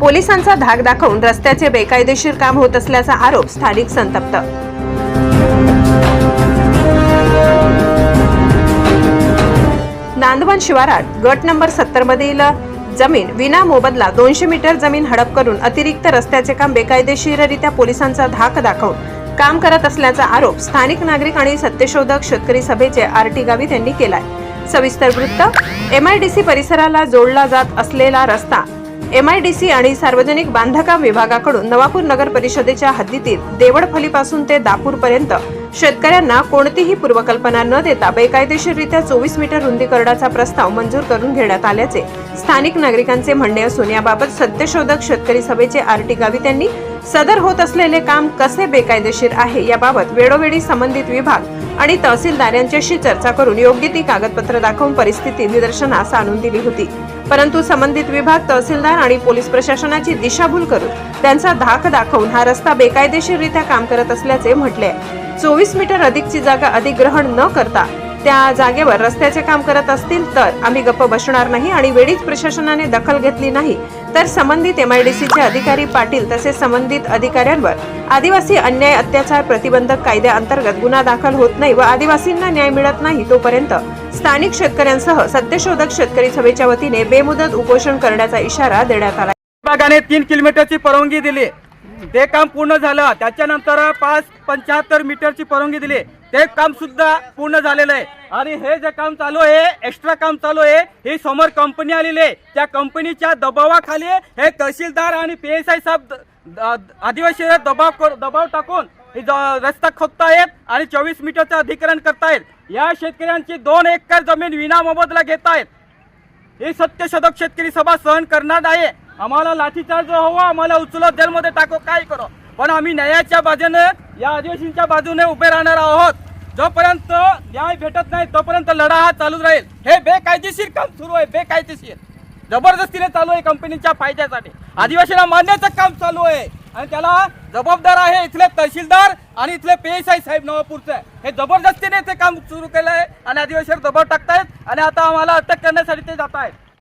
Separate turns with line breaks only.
पोलिसांचा धाक दाखवून रस्त्याचे बेकायदेशीर काम होत असल्याचा आरोप स्थानिक संतप्त. नांदवन शिवारात गट नंबर सत्तर मधील जमीन विना मोबदला दोनशे मीटर जमीन हडप करून अतिरिक्त रस्त्याचे काम बेकायदेशीररित्या पोलिसांचा धाक दाखवून काम करत असल्याचा आरोप स्थानिक नागरिक आणि सत्यशोधक शेतकरी सभेचे आर टी गावित यांनी केलाय. सविस्तर वृत्त एमआयडीसी परिसराला जोडला जात असलेला रस्ता एम आय डी सी आणि सार्वजनिक बांधकाम विभागाकडून नवापूर नगर परिषदेच्या हद्दीतील देवडफलीपासून ते दापूरपर्यंत शेतकऱ्यांना कोणतीही पूर्वकल्पना न देता बेकायदेशीररित्या चोवीस मीटर रुंदीकरणाचा प्रस्ताव मंजूर करून घेण्यात आल्याचे स्थानिक नागरिकांचे म्हणणे असून याबाबत सत्यशोधक शेतकरी सभेचे आर टी गावित यांनी सदर होत असलेले काम कसे बेकायदेशीर आहे याबाबत वेळोवेळी संबंधित विभाग आणि तहसीलदार यांच्याशी चर्चा करून योग्य ती कागदपत्र दाखवून परिस्थिती निदर्शनास आणून दिली होती. परंतु संबंधित विभाग तहसीलदार आणि पोलीस प्रशासनाची दिशाभूल करून त्यांचा धाक दाखवून हा रस्ता बेकायदेशीररित्या काम करत असल्याचे म्हटले चोवीस मीटर अधिकची जागा अधिग्रहण न करता त्या जागेवर रस्त्याचे काम करत असतील तर आम्ही गप्प बसणार नाही आणि वेळीच प्रशासनाने दखल घेतली नाही. तर संबंधित एमआयडीसीचे अधिकारी पाटील तसेच संबंधित अधिकाऱ्यांवर आदिवासी अन्याय अत्याचार प्रतिबंधक कायद्याअंतर्गत गुन्हा दाखल होत नाही व आदिवासींना न्याय मिळत नाही तोपर्यंत स्थानिक शेतकऱ्यांसह सत्यशोधक शेतकरी सभेच्या वतीने बेमुदत उपोषण करण्याचा इशारा देण्यात आला.
विभागाने तीन किलोमीटरची परवानगी दिली. ते काम पूर्ण झालं. त्याच्यानंतर पाच पंच्याहत्तर मीटरची परवानगी दिली. ते काम सुद्धा पूर्ण झालेलं आहे. आणि हे जे काम चालू आहे एक्स्ट्रा काम चालू आहे ही समोर कंपनी आलेली आहे. त्या कंपनीच्या दबावाखाली हे तहसीलदार आणि पी एस आय साहेब द- आदिवासी दबाव कर- दबाव टाकून हे ज- रस्ता खोदतायत आणि चोवीस मीटरचं अधिकरण करतायत. या शेतकऱ्यांची दोन एकर जमीन विना मोबदला घेत आहेत ही सत्यशोधक शेतकरी सभा सहन करणार नाही. आम्हाला लाठीचार्ज हवा आम्हाला उचलत जेलमध्ये टाको काय करो? पण आम्ही न्यायाच्या बाजूने या आदिवासींच्या बाजूने उभे राहणार आहोत. जोपर्यंत न्याय भेटत नाही तोपर्यंत लढा हा चालूच राहील. हे बेकायदेशीर काम सुरू आहे बेकायदेशीर. जबरदस्तीने चालू आहे कंपनीच्या फायद्यासाठी. आदिवासींना मारण्याचं काम चालू आहे. आणि त्याला जबाबदार आहे इथले तहसीलदार आणि इथले पी साहेब नवापूरचे. हे जबरदस्तीने ते काम सुरू केलं आहे आणि आदिवासीवर दबाव टाकतायत आणि आता आम्हाला अटक करण्यासाठी ते जात आहेत